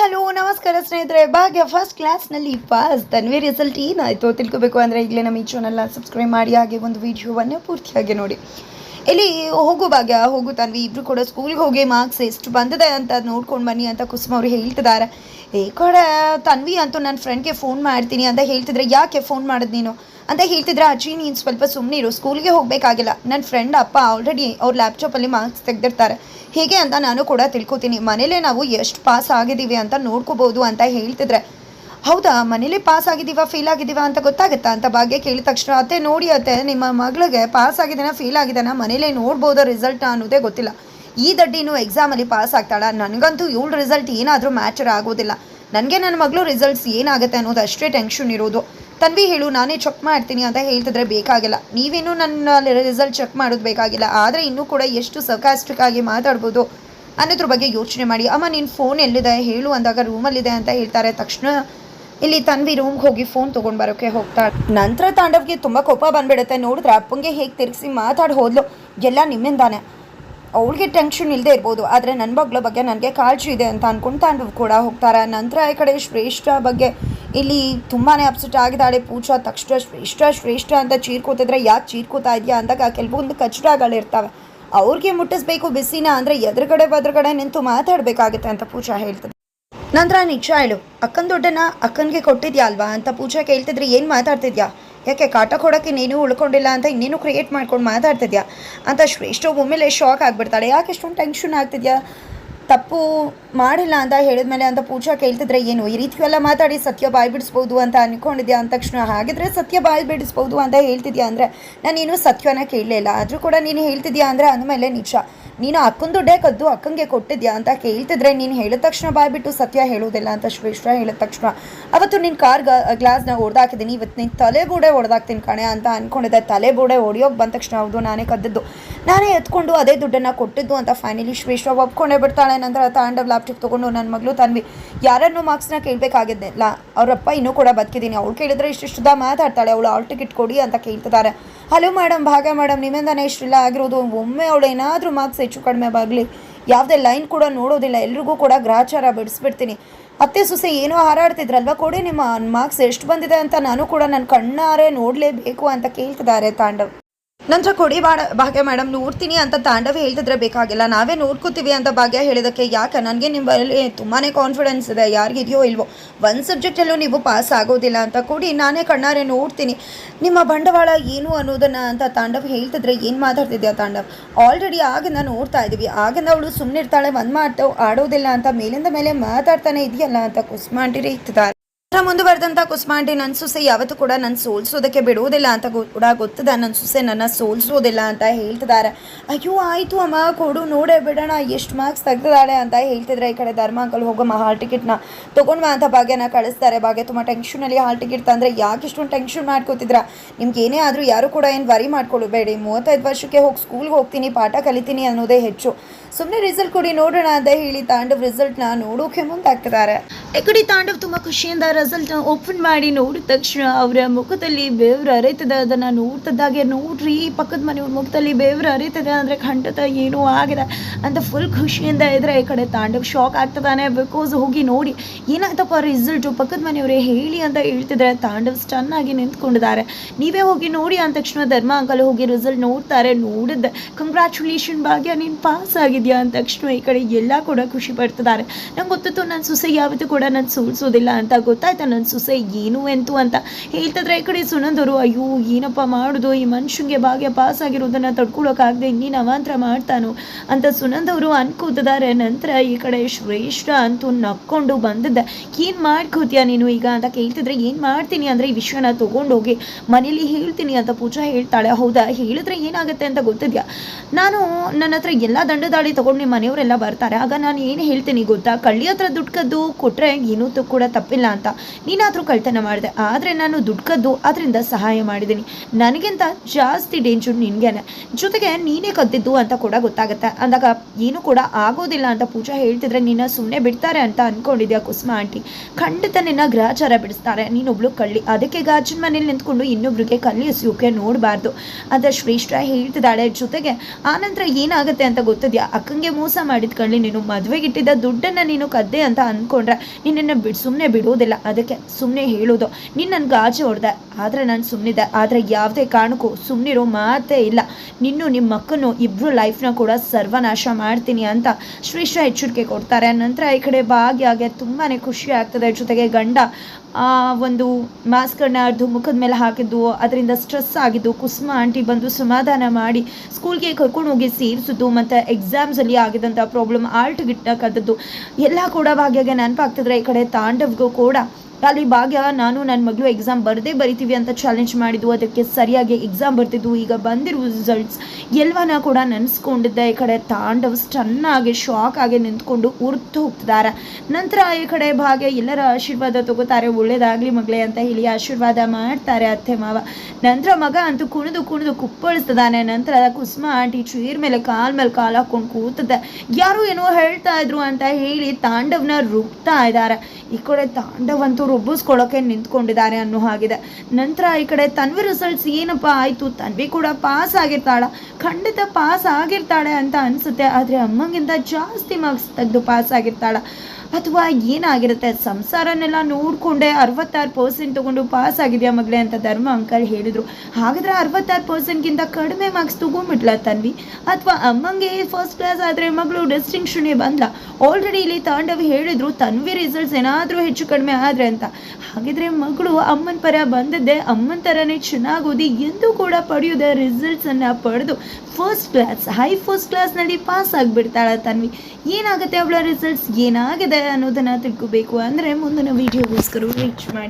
Hello, ನಮಸ್ಕಾರ ಸ್ನೇಹಿತರೆ. ಭಾಗ್ಯ first ಕ್ಲಾಸ್ನಲ್ಲಿ ಪಾಸ್. ತನ್ವಿ ರಿಸಲ್ಟ್ ಏನಾಯಿತು ತಿಳ್ಕೊಬೇಕು ಅಂದರೆ ಈಗಲೇ ನಮ್ಮ ಈ ಚಾನಲ್ನ ಸಬ್ಸ್ಕ್ರೈಬ್ ಮಾಡಿ, ಹಾಗೆ ಒಂದು ವಿಡಿಯೋವನ್ನು ಪೂರ್ತಿಯಾಗಿ ನೋಡಿ. ಇಲ್ಲಿ ಹೋಗು ಭಾಗ್ಯ, ಹೋಗು ತನ್ವಿ ಇಬ್ರು ಕೂಡ ಸ್ಕೂಲ್ಗೆ ಹೋಗಿ ಮಾರ್ಕ್ಸ್ ಎಷ್ಟು ಬಂದಿದೆ ಅಂತ ನೋಡ್ಕೊಂಡು ಬನ್ನಿ ಅಂತ ಕುಸುಮ ಅವರು ಹೇಳ್ತಿದ್ದಾರೆ. ಏ, ಕಡೆ ತನ್ವಿ ಅಂತೂ ನನ್ನ ಫ್ರೆಂಡ್ಗೆ ಫೋನ್ ಮಾಡ್ತೀನಿ ಅಂತ ಹೇಳ್ತಿದ್ರೆ ಯಾಕೆ ಫೋನ್ ಮಾಡಿದ್ ನೀನು? ಅಂತ ಹೇಳ್ತಿದ್ರೆ, ಅಜ್ಜಿ, ನೀನು ಸ್ವಲ್ಪ ಸುಮ್ಮನೆ ಇರು, ಸ್ಕೂಲ್ಗೆ ಹೋಗಬೇಕಾಗಿಲ್ಲ. ನನ್ನ ಫ್ರೆಂಡ್ ಅಪ್ಪ ಆಲ್ರೆಡಿ ಅವ್ರ ಲ್ಯಾಪ್ಟಾಪಲ್ಲಿ ಮಾರ್ಕ್ಸ್ ತೆಗೆದಿರ್ತಾರೆ. ಹೇಗೆ ಅಂತ ನಾನು ಕೂಡ ತಿಳ್ಕೊತೀನಿ. ಮನೇಲೆ ನಾವು ಎಷ್ಟು ಪಾಸ್ ಆಗಿದ್ದೀವಿ ಅಂತ ನೋಡ್ಕೋಬೋದು ಅಂತ ಹೇಳ್ತಿದ್ರೆ, ಹೌದಾ, ಮನೇಲಿ ಪಾಸ್ ಆಗಿದ್ದೀವಾ ಫೇಲ್ ಆಗಿದ್ದೀವಾ ಅಂತ ಗೊತ್ತಾಗುತ್ತಾ? ಅಂತ ಭಾಗ್ಯ ಕೇಳಿದ ತಕ್ಷಣ, ಅತ್ತೆ, ನೋಡಿ ಅತ್ತೆ, ನಿಮ್ಮ ಮಗಳಿಗೆ ಪಾಸ್ ಆಗಿದ್ದಾನ ಫೇಲ್ ಆಗಿದ್ದಾನ, ಮನೇಲೇ ನೋಡ್ಬೋದೋ ರಿಸಲ್ಟ್ ಅನ್ನೋದೇ ಗೊತ್ತಿಲ್ಲ. ಈ ದಡ್ಡಿನೂ ಎಕ್ಸಾಮಲ್ಲಿ ಪಾಸ್ ಆಗ್ತಾಳ. ನನಗಂತೂ ಇವಳು ರಿಸಲ್ಟ್ ಏನಾದರೂ ಮ್ಯಾಚರ್ ಆಗೋದಿಲ್ಲ. ನನಗೆ ನನ್ನ ಮಗಳು ರಿಸಲ್ಟ್ಸ್ ಏನಾಗುತ್ತೆ ಅನ್ನೋದು ಅಷ್ಟೇ ಟೆನ್ಷನ್ ಇರೋದು. ತನ್ವಿ ಹೇಳು, ನಾನೇ ಚೆಕ್ ಮಾಡ್ತೀನಿ ಅಂತ ಹೇಳ್ತಿದ್ರೆ ಬೇಕಾಗಿಲ್ಲ. ನೀವೇನು ನನ್ನ ರಿಸಲ್ಟ್ ಚೆಕ್ ಮಾಡೋದು ಬೇಕಾಗಿಲ್ಲ. ಆದರೆ ಇನ್ನೂ ಕೂಡ ಎಷ್ಟು ಸರ್ಕಾಸ್ಟಿಕ್ ಆಗಿ ಮಾತಾಡ್ಬೋದು ಅನ್ನೋದ್ರ ಬಗ್ಗೆ ಯೋಚನೆ ಮಾಡಿ. ಅಮ್ಮ ನಿನ್ನ ಫೋನ್ ಎಲ್ಲಿದೆ? ಹೇಳು ಅಂದಾಗ ರೂಮಲ್ಲಿದೆ ಅಂತ ಹೇಳ್ತಾರೆ. ತಕ್ಷಣ ಇಲ್ಲಿ ತನ್ವಿ ರೂಮ್ಗೆ ಹೋಗಿ ಫೋನ್ ತೊಗೊಂಡು ಬರೋಕ್ಕೆ ಹೋಗ್ತಾಳೆ. ನಂತರ ತಾಂಡವ್ಗೆ ತುಂಬ ಕೋಪ ಬಂದ್ಬಿಡುತ್ತೆ. ನೋಡಿದ್ರೆ ಅಪ್ಪಂಗೆ ಹೇಗೆ ತಿರುಗಿಸಿ ಮಾತಾಡಿ ಹೋದ್ಲು. ಎಲ್ಲ ನಿಮ್ಮಿಂದಾನೆ. ಅವಳಿಗೆ ಟೆನ್ಷನ್ ಇಲ್ಲದೆ ಇರ್ಬೋದು. ಆದರೆ ನನ್ನ ಮಗಳ ಬಗ್ಗೆ ನನಗೆ ಕಾಳಜಿ ಇದೆ ಅಂತ ಅಂದ್ಕೊಂಡು ತಾಂಡವ್ ಕೂಡ ಹೋಗ್ತಾರೆ ನಂತರ ಈ ಕಡೆ ಶ್ರೇಷ್ಠ ಬಗ್ಗೆ ಇಲ್ಲಿ ತುಂಬಾ ಅಪ್ಸೆಟ್ ಆಗಿದ್ದಾಳೆ ಪೂಜಾ. ತಕ್ಷಣ ಶ್ರೇಷ್ಠ ಶ್ರೇಷ್ಠ ಅಂತ ಚೀರ್ಕೋತಿದ್ರೆ ಯಾಕೆ ಚೀರ್ಕೋತಾ ಇದೆಯಾ ಅಂದಾಗ ಕೆಲವೊಂದು ಕಚಡಗಳಿರ್ತವೆ ಅವ್ರಿಗೆ ಮುಟ್ಟಿಸ್ಬೇಕು ಬಿಸಿನ ಅಂದರೆ ಎದುರುಗಡೆ ಬದ್ರುಗಡೆ ನಿಂತು ಮಾತಾಡಬೇಕಾಗುತ್ತೆ ಅಂತ ಪೂಜಾ ಹೇಳ್ತದೆ ನಂತರ ನಿಜ ಹೇಳು, ಅಕ್ಕನ ದುಡ್ಡನ್ನ ಅಕ್ಕನಿಗೆ ಕೊಟ್ಟಿದ್ಯಾ ಅಲ್ವಾ ಅಂತ ಪೂಜಾ ಕೇಳ್ತಿದ್ರೆ ಏನು ಮಾತಾಡ್ತಿದ್ಯಾ? ಯಾಕೆ ಕಾಟ ಕೊಡೋಕ್ಕೆ ನೀನು ಉಳ್ಕೊಂಡಿಲ್ಲ ಅಂತ ಇನ್ನೇನು ಕ್ರಿಯೇಟ್ ಮಾಡ್ಕೊಂಡು ಮಾತಾಡ್ತಿದ್ಯಾ? ಅಂತ ಶ್ರೇಷ್ಠ ಒಮ್ಮೆಲೆ ಶಾಕ್ ಆಗಿಬಿಡ್ತಾಳೆ. ಯಾಕೆ ಎಷ್ಟೊಂದು ಟೆನ್ಷನ್ ಆಗ್ತಿದ್ಯಾ? ತಪ್ಪು ಮಾಡಿಲ್ಲ ಅಂತ ಹೇಳಿದ್ಮೇಲೆ ಅಂತ ಪೂಜಾ ಕೇಳ್ತಿದ್ರೆ ಏನು? ಈ ರೀತಿ ಎಲ್ಲ ಮಾತಾಡಿ ಸತ್ಯ ಬಾಯಿ ಬಿಡಿಸ್ಬೋದು ಅಂತ ಅಂದ್ಕೊಂಡಿದ್ಯಾ ಅಂದ ತಕ್ಷಣ? ಹಾಗಿದ್ರೆ ಸತ್ಯ ಬಾಯಿ ಬಿಡಿಸ್ಬೋದು ಅಂತ ಹೇಳ್ತಿದ್ಯಾ ಅಂದರೆ ನಾನೇನು ಸತ್ಯನ ಕೇಳಲಿಲ್ಲ ಆದರೂ ಕೂಡ ನೀನು ಹೇಳ್ತಿದ್ಯಾ ಅಂದರೆ ಅಂದಮೇಲೆ ನಿಜ. ನೀನು ಅಕ್ಕನ ದುಡ್ಡೇ ಕದ್ದು ಅಕ್ಕಂಗೆ ಕೊಟ್ಟಿದ್ಯಾ ಅಂತ ಕೇಳ್ತಿದ್ರೆ ನೀನು ಹೇಳಿದ ತಕ್ಷಣ ಬಾಯ್ಬಿಟ್ಟು ಸತ್ಯ ಹೇಳೋದಿಲ್ಲ ಅಂತ ಶ್ರೇಷ್ಠ ಹೇಳಿದ ತಕ್ಷಣ. ಅವತ್ತು ನಿನ್ನ ಕಾರ್ ಗ್ಲಾಸ್ನ ಹೊಡೆದಾಕಿದ್ದೀನಿ ಇವತ್ತು ನಿನ್ನ ತಲೆ ಬೂಡೆ ಹೊಡೆದಾಕ್ತೀನಿ ಕಣೆ ಅಂತ ಅಂದ್ಕೊಂಡಿದ್ದೆ ತಲೆ ಬೂಡೆ ಹೊಡಿಯೋಕೆ ಬಂದ ತಕ್ಷಣ ಹೌದು, ನಾನೇ ಕದ್ದಿದ್ದು. ನಾನೇ ಎತ್ಕೊಂಡು ಅದೇ ದುಡ್ಡನ್ನು ಕೊಟ್ಟಿದ್ದು ಅಂತ ಫೈನಲಿ ಶ್ರೇಷ್ಠ ಒಪ್ಕೊಂಡೇ ಬಿಡ್ತಾಳೆ. ನಂತರ ತಾಂಡವ್ ಲ್ಯಾಪ್ಟಾಪ್ ತೊಗೊಂಡು ನನ್ನ ಮಗಳು ತನ್ವಿ, ಯಾರನ್ನೂ ಮಾರ್ಕ್ಸ್ನ ಕೇಳಬೇಕಾಗಿದ್ದಿಲ್ಲ? ಅವರಪ್ಪ ಇನ್ನೂ ಕೂಡ ಬದುಕಿದ್ದೀನಿ ಅವಳು ಕೇಳಿದ್ರೆ ಇಷ್ಟಿಷ್ಟುದ ಮಾತಾಡ್ತಾಳೆ. ಅವಳು ಆಲ್ ಟಿಕೆಟ್ ಕೊಡಿ ಅಂತ ಕೇಳ್ತಿದ್ದಾರೆ. ಹಲೋ ಮೇಡಮ್ ಭಾಗ್ಯ ಮೇಡಮ್ ನಿಮ್ಮಿಂದನೇ ಇಷ್ಟಿಲ್ಲ? ಆಗಿರೋದು ಒಮ್ಮೆ ಅವಳು ಏನಾದರೂ ಮಾರ್ಕ್ಸ್ ಹೆಚ್ಚು ಕಡಿಮೆ ಆಗಲಿ, ಯಾವುದೇ ಲೈನ್ ಕೂಡ ನೋಡೋದಿಲ್ಲ, ಎಲ್ರಿಗೂ ಕೂಡ ಗ್ರಾಚಾರ ಬಿಡಿಸ್ಬಿಡ್ತೀನಿ. ಅತ್ತೆ ಸೊಸೆ, ಏನೋ ಹಾರಾಡ್ತಿದ್ರಲ್ವ? ಕೊಡಿ ನಿಮ್ಮ ಮಾರ್ಕ್ಸ್ ಎಷ್ಟು ಬಂದಿದೆ ಅಂತ ನಾನು ಕೂಡ ನನ್ನ ಕಣ್ಣಾರೆ ನೋಡಲೇಬೇಕು ಅಂತ ಕೇಳ್ತಿದ್ದಾರೆ ತಾಂಡವ್. ನಂತರ ಕೊಡಿ ಬಾಡ ಭಾಗ್ಯ ಮೇಡಮ್ ನೋಡ್ತೀನಿ ಅಂತ ತಾಂಡವ ಹೇಳ್ತಿದ್ರೆ ಬೇಕಾಗಿಲ್ಲ. ನಾವೇ ನೋಡ್ಕೋತೀವಿ ಅಂತ ಭಾಗ್ಯ ಹೇಳಿದಕ್ಕೆ ಯಾಕೆ? ನನಗೆ ನಿಮ್ಮಲ್ಲಿ ತುಂಬಾ ಕಾನ್ಫಿಡೆನ್ಸ್ ಇದೆ. ಯಾರಿಗಿದೆಯೋ ಇಲ್ವೋ. ಒಂದು ಸಬ್ಜೆಕ್ಟಲ್ಲೂ ನೀವು ಪಾಸ್ ಆಗೋದಿಲ್ಲ ಅಂತ ಕೊಡಿ. ನಾನೇ ಕಣ್ಣಾರೆ ನೋಡ್ತೀನಿ. ನಿಮ್ಮ ಬಂಡವಾಳ ಏನು ಅನ್ನೋದನ್ನು ಅಂತ ತಾಂಡವ ಹೇಳ್ತಿದ್ರೆ ಏನು ಮಾತಾಡ್ತಿದ್ಯಾ ತಾಂಡವ್? ಆಲ್ರೆಡಿ ಆಗಿಂದ ನೋಡ್ತಾ ಇದ್ದೀವಿ ಆಗಿಂದ ಅವಳು ಸುಮ್ಮನೆ ಇರ್ತಾಳೆ ಒಂದು ಮಾತು ಆಡೋದಿಲ್ಲ ಅಂತ ಮೇಲಿಂದ ಮೇಲೆ ಮಾತಾಡ್ತಾನೆ ಇದೆಯಲ್ಲ ಅಂತ ಕುಸ್ಮಾಂಟಿರಿ ಇತ್ತಿದ್ದಾರೆ ನಂತರ ಮುಂದುವರೆದಂಥ ಕುಸ್ಮಾಂಟಿ ನನ್ನ ಸೊಸೆ ಯಾವತ್ತೂ ಕೂಡ ನನ್ನ ಸೋಲ್ಸೋದಕ್ಕೆ ಬಿಡುವುದಿಲ್ಲ ಅಂತ ಕೂಡ ಗೊತ್ತದ. ನನ್ನ ಸೊಸೆ ನನ್ನ ಸೋಲ್ಸೋದಿಲ್ಲ ಅಂತ ಹೇಳ್ತಿದ್ದಾರೆ. ಅಯ್ಯೋ, ಆಯಿತು ಅಮ್ಮ, ಕೊಡು, ನೋಡೇ ಬಿಡೋಣ, ಎಷ್ಟು ಮಾರ್ಕ್ಸ್ ತೆಗ್ದಿದ್ದಾಳೆ ಅಂತ ಹೇಳ್ತಿದ್ರೆ ಈ ಕಡೆ ಧರ್ಮ ಅಂಕಲ್ ಹೋಗಮ್ಮ ಹಾಲ್ ಟಿಕೆಟ್ನ ತೊಗೊಂಡ್ವ ಅಂತ ಭಾಗ್ಯನ ಕಳಿಸ್ತಾರೆ. ಭಾಗ್ಯ ತುಂಬ ಟೆನ್ಷನಲ್ಲಿ ಹಾಲ್ ಟಿಕೆಟ್ ತಂದರೆ ಯಾಕೆ ಇಷ್ಟೊಂದು ಟೆನ್ಷನ್ ಮಾಡ್ಕೋತಿದ್ರ? ನಿಮ್ಗೆ ಏನೇ ಆದರೂ ಯಾರು ಕೂಡ ಏನು ವರಿ ಮಾಡ್ಕೊಳ್ಬೇಡಿ ಮೂವತ್ತೈದು ವರ್ಷಕ್ಕೆ ಹೋಗಿ ಸ್ಕೂಲ್ಗೆ ಹೋಗ್ತೀನಿ, ಪಾಠ ಕಲಿತೀನಿ ಅನ್ನೋದೇ ಹೆಚ್ಚು. ಸುಮ್ಮನೆ ರಿಸಲ್ಟ್ ಕೊಡಿ, ನೋಡೋಣ ಅಂತ ಹೇಳಿ ತಾಂಡವ್ ರಿಸಲ್ಟ್ನ ನೋಡೋಕೆ ಮುಂದಾಗ್ತಿದ್ದಾರೆ. ಈ ಕಡೆ ತಾಂಡವ್ ತುಂಬ ಖುಷಿಯಿಂದ ರಿಸಲ್ಟ್ನ ಓಪನ್ ಮಾಡಿ ನೋಡಿದ ತಕ್ಷಣ ಅವರ ಮುಖದಲ್ಲಿ ಬೇವ್ರು ಹರಿತದೆ ಅದನ್ನು ನೋಡ್ತದಾಗೆ ನೋಡ್ರಿ ಪಕ್ಕದ ಮನೆಯವ್ರ ಮುಖದಲ್ಲಿ ಬೇವ್ರು ಹರಿತದೆ ಅಂದರೆ ಖಂಡಿತ ಏನೂ ಆಗಿದೆ ಅಂತ ಫುಲ್ ಖುಷಿಯಿಂದ ಇದ್ರೆ ಈ ಕಡೆ ತಾಂಡವ್ ಶಾಕ್ ಆಗ್ತದಾನೆ ಬಿಕಾಸ್ ಹೋಗಿ ನೋಡಿ, ಏನಾಯ್ತಪ್ಪ ರಿಸಲ್ಟು ಪಕ್ಕದ ಮನೆಯವರೇ ಹೇಳಿ ಅಂತ ಹೇಳ್ತಿದ್ರೆ ತಾಂಡವ್ ಸ್ಟನ್ ಆಗಿ ನಿಂತ್ಕೊಂಡಿದ್ದಾರೆ. ನೀವೇ ಹೋಗಿ ನೋಡಿ ಅಂದ ತಕ್ಷಣ ಧರ್ಮ ಅಂಕಲ್ ಹೋಗಿ ರಿಸಲ್ಟ್ ನೋಡ್ತಾರೆ, ನೋಡಿದ್ದೆ. ಕಂಗ್ರ್ಯಾಚುಲೇಷನ್ ಭಾಗ್ಯ, ನೀನು ಪಾಸ್ ಆಗಿದ್ಯಾ? ಅಂದ ತಕ್ಷಣ ಈ ಕಡೆ ಎಲ್ಲ ಕೂಡ ಖುಷಿ ಪಡ್ತಿದ್ದಾರೆ. ನಂಗೆ ಗೊತ್ತಿತ್ತು ನನ್ನ ಸೊಸೆ ಯಾವತ್ತೂ ಕೂಡ ನಾನು ಸೋಲ್ಸೋದಿಲ್ಲ ಅಂತ ಗೊತ್ತಾಯ್ತಾ. ನನ್ನ ಸೊಸೆ ಏನು ಎಂತು ಅಂತ ಹೇಳ್ತಿದ್ರೆ, ಈ ಕಡೆ ಸುನಂದರು, ಅಯ್ಯೋ, ಏನಪ್ಪ ಮಾಡೋದು? ಈ ಮನುಷ್ಯನಿಗೆ ಭಾಗ್ಯ ಪಾಸ್ ಆಗಿರೋದನ್ನು ತಡ್ಕೊಳ್ಳೋಕ್ಕಾಗದೆ ಇನ್ನೇನು ಅವಾಂತರ ಮಾಡ್ತಾನು ಅಂತ ಸುನಂದವರು ಅನ್ಕೋತಿದ್ದಾರೆ. ನಂತರ ಈ ಕಡೆ ಶ್ರೇಷ್ಠ ಅಂತೂ ನಕ್ಕೊಂಡು ಬಂದಿದ್ದೆ, ಏನು ಮಾಡ್ಕೋತೀಯ ನೀನು ಈಗ? ಅಂತ ಕೇಳ್ತಿದ್ರೆ, ಏನು ಮಾಡ್ತೀನಿ ಅಂದರೆ, ಈ ವಿಷಯನ ತೊಗೊಂಡೋಗಿ ಮನೇಲಿ ಹೇಳ್ತೀನಿ ಅಂತ ಪೂಜಾ ಹೇಳ್ತಾಳೆ. ಹೌದಾ? ಹೇಳಿದ್ರೆ ಏನಾಗುತ್ತೆ ಅಂತ ಗೊತ್ತಿದ್ಯಾ? ನಾನು ನನ್ನ ಹತ್ರ ಎಲ್ಲ ದಂಡದಾಳಿ ತೊಗೊಂಡು ನಿಮ್ಮ ಮನೆಯವರೆಲ್ಲ ಬರ್ತಾರೆ. ಆಗ ನಾನು ಏನು ಹೇಳ್ತೀನಿ ಗೊತ್ತಾ? ಕಳ್ಳಿ ಹತ್ರ ದುಡ್ಕದ್ದು ಕೊಟ್ಟರೆ ಏನೂ ಕೂಡ ತಪ್ಪಿಲ್ಲ ಅಂತ. ನೀನಾದರೂ ಕಳ್ತನ ಮಾಡಿದೆ. ಆದರೆ ನಾನು ದುಡ್ಕದ್ದು ಅದರಿಂದ ಸಹಾಯ ಮಾಡಿದ್ದೀನಿ. ನನಗಿಂತ ಜಾಸ್ತಿ ಡೇಂಜರ್ ನಿನಗೇನೆ. ಜೊತೆಗೆ ನೀನೇ ಕದ್ದಿದ್ದು ಅಂತ ಕೂಡ ಗೊತ್ತಾಗುತ್ತೆ. ಅಂದಾಗ ಏನು ಕೂಡ ಆಗೋದಿಲ್ಲ ಅಂತ ಪೂಜಾ ಹೇಳ್ತಿದ್ರೆ ನಿನ್ನ ಸುಮ್ಮನೆ ಬಿಡ್ತಾರೆ ಅಂತ ಅನ್ಕೊಂಡಿದ್ಯಾ ಕುಸುಮ ಆಂಟಿ. ಖಂಡಿತ ನಿನ್ನ ಗ್ರಹಚಾರ ಬಿಡಿಸ್ತಾರೆ. ನೀನೊಬ್ಳು ಕಳ್ಳಿ. ಅದಕ್ಕೆ ಗಾಜಿನ ಮನೇಲಿ ನಿಂತ್ಕೊಂಡು ಇನ್ನೊಬ್ರಿಗೆ ಕಲ್ಲಿ ಎಸೆಯೋಕೆ ನೋಡಬಾರ್ದು. ಅಂತ ಶ್ರೇಷ್ಠ ಹೇಳ್ತಿದ್ದಾಳೆ. ಜೊತೆಗೆ ಆನಂತರ ಏನಾಗುತ್ತೆ ಅಂತ ಗೊತ್ತಿದ್ಯಾ? ಅಕ್ಕಂಗೆ ಮೋಸ ಮಾಡಿದ ಕಳ್ಳಿ ನೀನು ಮದುವೆಗಿಟ್ಟಿದ್ದ ದುಡ್ಡನ್ನು ನೀನು ಕದ್ದೆ ಅಂತ ಅಂದ್ಕೊಂಡ್ರೆ ನಿನ್ನನ್ನು ಬಿಡ್ ಸುಮ್ಮನೆ ಬಿಡೋದಿಲ್ಲ. ಅದಕ್ಕೆ ಸುಮ್ಮನೆ ಹೇಳೋದು. ನೀನು ನನ್ನ ಗಾಜು ಹೊಡೆದೆ. ಆದರೆ ನಾನು ಸುಮ್ಮನಿದ್ದೆ ಆದರೆ ಯಾವುದೇ ಕಾರಣಕ್ಕೂ ಸುಮ್ಮನಿರೋ ಮಾತೇ ಇಲ್ಲ. ನಿನ್ನ ನಿಮ್ಮ ಮಕ್ಕನು ಇಬ್ಬರು ಲೈಫ್ನ ಕೂಡ ಸರ್ವನಾಶ ಮಾಡ್ತೀನಿ ಅಂತ ಶ್ರೇಷ್ಠ ಎಚ್ಚರಿಕೆ ಕೊಡ್ತಾರೆ. ನಂತರ ಈ ಕಡೆ ಭಾಗ್ಯಾಗೆ ತುಂಬಾ ಖುಷಿ ಆಗ್ತದೆ. ಜೊತೆಗೆ ಗಂಡ ಒಂದು ಮಾಸ್ಕನ್ನ ಅರ್ಧ ಮುಖದ ಮೇಲೆ ಹಾಕಿದ್ದು, ಅದರಿಂದ ಸ್ಟ್ರೆಸ್ ಆಗಿದ್ದು, ಕುಸುಮ ಆಂಟಿ ಬಂದು ಸಮಾಧಾನ ಮಾಡಿ ಸ್ಕೂಲ್ಗೆ ಕರ್ಕೊಂಡು ಹೋಗಿ ಸೇರಿಸಿದ್ದು, ಮತ್ತು ಎಕ್ಸಾಮ್ಸಲ್ಲಿ ಆಗಿದ್ದಂಥ ಪ್ರಾಬ್ಲಮ್ ಆಲ್ಟ್ ಗಿಟ್ಟಕ್ಕದ್ದು ಎಲ್ಲ ಕೂಡ ಭಾಗ್ಯಗೆ ನೆನಪಾಗ್ತಿದ್ರೆ ಈ ಕಡೆ ತಾಂಡವ್ಗೂ ಕೂಡ. ಅಲ್ಲಿ ಭಾಗ್ಯ, ನಾನು ನನ್ನ ಮಗಳು ಎಕ್ಸಾಮ್ ಬರದೇ ಬರಿತೀವಿ ಅಂತ ಚಾಲೆಂಜ್ ಮಾಡಿದ್ದು. ಅದಕ್ಕೆ ಸರಿಯಾಗಿ ಎಕ್ಸಾಮ್ ಬರ್ತಿದ್ವು. ಈಗ ಬಂದಿರೋ ರಿಸಲ್ಟ್ಸ್ ಎಲ್ಲವನ್ನ ಕೂಡ ನೆನೆಸ್ಕೊಂಡಿದ್ದೆ. ಈ ಕಡೆ ತಾಂಡವ್ ಚೆನ್ನಾಗಿ ಶಾಕ್ ಆಗಿ ನಿಂತ್ಕೊಂಡು ಉರ್ತು ಹೋಗ್ತಿದ್ದಾರೆ ನಂತರ ಈ ಕಡೆ ಭಾಗ್ಯ, ಎಲ್ಲರ ಆಶೀರ್ವಾದ ತಗೋತಾರೆ. ಒಳ್ಳೇದಾಗಲಿ ಮಗಳೇ ಅಂತ ಹೇಳಿ ಆಶೀರ್ವಾದ ಮಾಡ್ತಾರೆ ಅತ್ತೆ ಮಾವ. ನಂತರ ಮಗ ಅಂತೂ ಕುಣಿದು ಕುಣಿದು ಕುಪ್ಪಳಿಸ್ತಿದ್ದಾನೆ. ನಂತರ ಕುಸುಮ ಆಂಟಿ ಚೇರ್ ಮೇಲೆ ಕಾಲ್ ಮೇಲೆ ಕಾಲ್ ಹಾಕೊಂಡು ಕೂತಿದ್ದೆ. ಯಾರು ಏನೋ ಹೇಳ್ತಾ ಇದ್ರು ಅಂತ ಹೇಳಿ ತಾಂಡವ್ನ ರುಬ್ತಾ ಇದ್ದಾರೆ. ಈ ಕಡೆ ತಾಂಡವ್ ಅಂತೂ ರುಬ್ಬಿಸ್ಕೊಳ್ಳೋಕೆ ನಿಂತ್ಕೊಂಡಿದ್ದಾರೆ ಅನ್ನೋ ಹಾಗಿದೆ. ನಂತರ ಈ ಕಡೆ ತನ್ವಿ ರಿಸಲ್ಟ್ಸ್ ಏನಪ್ಪ ಆಯಿತು? ತನ್ವಿ ಕೂಡ ಪಾಸ್ ಆಗಿರ್ತಾಳ. ಖಂಡಿತ ಪಾಸ್ ಆಗಿರ್ತಾಳೆ ಅಂತ ಅನಿಸುತ್ತೆ. ಆದರೆ ಅಮ್ಮಂಗಿಂತ ಜಾಸ್ತಿ ಮಾರ್ಕ್ಸ್ ತೆಗೆದು ಪಾಸ್ ಆಗಿರ್ತಾಳ. ಅಥವಾ ಏನಾಗಿರುತ್ತೆ? ಸಂಸಾರನೆಲ್ಲ ನೋಡಿಕೊಂಡೆ ಅರವತ್ತಾರು ಪರ್ಸೆಂಟ್ ತೊಗೊಂಡು ಪಾಸ್ ಆಗಿದೆಯಾ ಮಗಳೇ ಅಂತ ಧರ್ಮ ಅಂಕಲ್ ಹೇಳಿದರು. ಹಾಗಾದರೆ ಅರವತ್ತಾರು ಪರ್ಸೆಂಟ್ಗಿಂತ ಕಡಿಮೆ ಮಾರ್ಕ್ಸ್ ತೊಗೊಂಡ್ಬಿಟ್ಲ ತನ್ವಿ? ಅಥವಾ ಅಮ್ಮಂಗೆ ಫಸ್ಟ್ ಕ್ಲಾಸ್ ಆದರೆ ಮಗಳು ಡಿಸ್ಟಿಂಕ್ಷನ್ನೇ ಬಂದ್ಲ? ಆಲ್ರೆಡಿ ಇಲ್ಲಿ ತಾಂಡವ್ ಹೇಳಿದರು, ತನ್ವಿ ರಿಸಲ್ಟ್ಸ್ ಏನಾದರೂ ಹೆಚ್ಚು ಕಡಿಮೆ ಆದರೆ ಅಂತ. ಹಾಗಿದ್ರೆ ಮಗಳು ಅಮ್ಮನ ಪರ ಬಂದದ್ದೇ, ಅಮ್ಮನ ಥರನೇ ಚೆನ್ನಾಗಿ ಓದಿ ಎಂದೂ ಕೂಡ ಪಡೆಯೋದ ರಿಸಲ್ಟ್ಸನ್ನು ಪಡೆದು ಫಸ್ಟ್ ಕ್ಲಾಸ್ ಹೈ ಫಸ್ಟ್ ಕ್ಲಾಸ್ನಲ್ಲಿ ಪಾಸ್ ಆಗಿಬಿಡ್ತಾಳೆ ತನ್ವಿ? ಏನಾಗುತ್ತೆ ಅವಳ ರಿಸಲ್ಟ್ಸ್ ಏನಾಗಿದೆ? ಅನ್ನೋದನ್ನು ತಿಳ್ಕೋಬೇಕು. ಅಂದರೆ ಮುಂದಿನ ವೀಡಿಯೋಗೋಸ್ಕರ ರೀಚ್ ಮಾಡಿ.